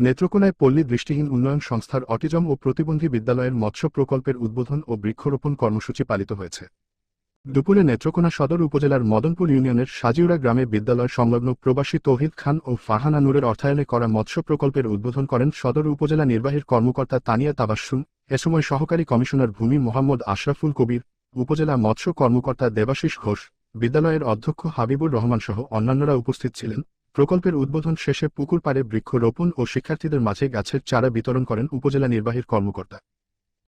নেত্রকোনায় পল্লী দৃষ্টিহীন উন্নয়ন সংস্থার অটিজম ও প্রতিবন্ধী বিদ্যালয়ের মৎস্য প্রকল্পের উদ্বোধন ও বৃক্ষরোপণ কর্মসূচি পালিত হয়েছে। দুপুরে নেত্রকোনা সদর উপজেলার মদনপুর ইউনিয়নের সাজিউড়া গ্রামে বিদ্যালয় সংলগ্ন প্রবাসী তৌহিদ খান ও ফারহানা নূরের অর্থায়নে করা মৎস্য প্রকল্পের উদ্বোধন করেন সদর উপজেলা নির্বাহীর কর্মকর্তা তানিয়া তাবাসসুম এ সময় সহকারী কমিশনার ভূমি মোহাম্মদ আশরাফুল কবির, উপজেলা মৎস্য কর্মকর্তা দেবাশিস ঘোষ, বিদ্যালয়ের অধ্যক্ষ হাবিবুর রহমান সহ অন্যান্যরা উপস্থিত ছিলেন। প্রকল্পের উদ্বোধন শেষে পুকুর পাড়ে বৃক্ষরোপণ ও শিক্ষার্থীদের মাঝে গাছের চারা বিতরণ করেন উপজেলা নির্বাহীর কর্মকর্তা।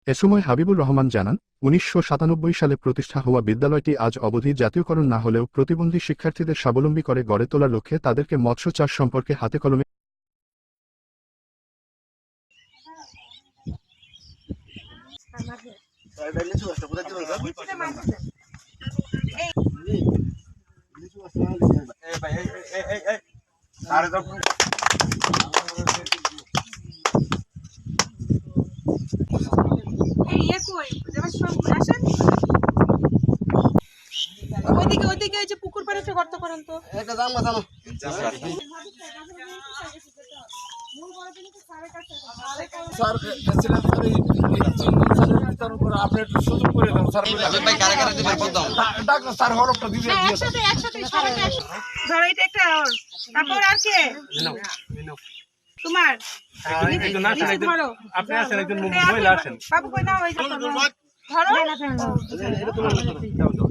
এ সময় হাবিবুর রহমান জানান, উনিশশো সাতানব্বই সালে প্রতিষ্ঠা হওয়া বিদ্যালয়টি আজ অবধি জাতীয়করণ না হলেও প্রতিবন্ধী শিক্ষার্থীদের স্বাবলম্বী করে গড়ে তোলার লক্ষ্যে তাদেরকে মৎস্য চাষ সম্পর্কে হাতে কলমে এই ইয়ে সব আসেন। ওইদিকে ওইদিকে ওই যে পুকুর পাড়ে একটা গর্ত করেন তো। স্যার এসেছিলেন স্যার আপনি একটু সুযোগ করে দেন স্যার ডাক্তার স্যার হরফটা দিয়ে একসাথে একসাথে ধরো এটা একটা তারপর আর কে? তোমার? আসেন একজন আপনি আসেন একজন মহিলা আসেন বাবু কই নাও এই যে ধরো।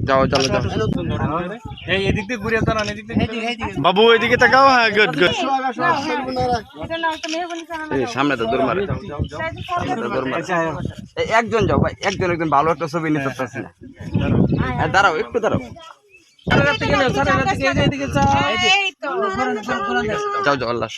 যাও চলো যাও এই এদিক বাবু তাকাও হ্যাঁ গুড গুড সামনে তো দূর মারে। দূর মারে। একজন যাও ভাই একজন একজন ভালো একটা ছবি নিতে পারছি না হ্যাঁ, দাঁড়াও একটু দাঁড়াও এই তো যাও যাও আল্লাহ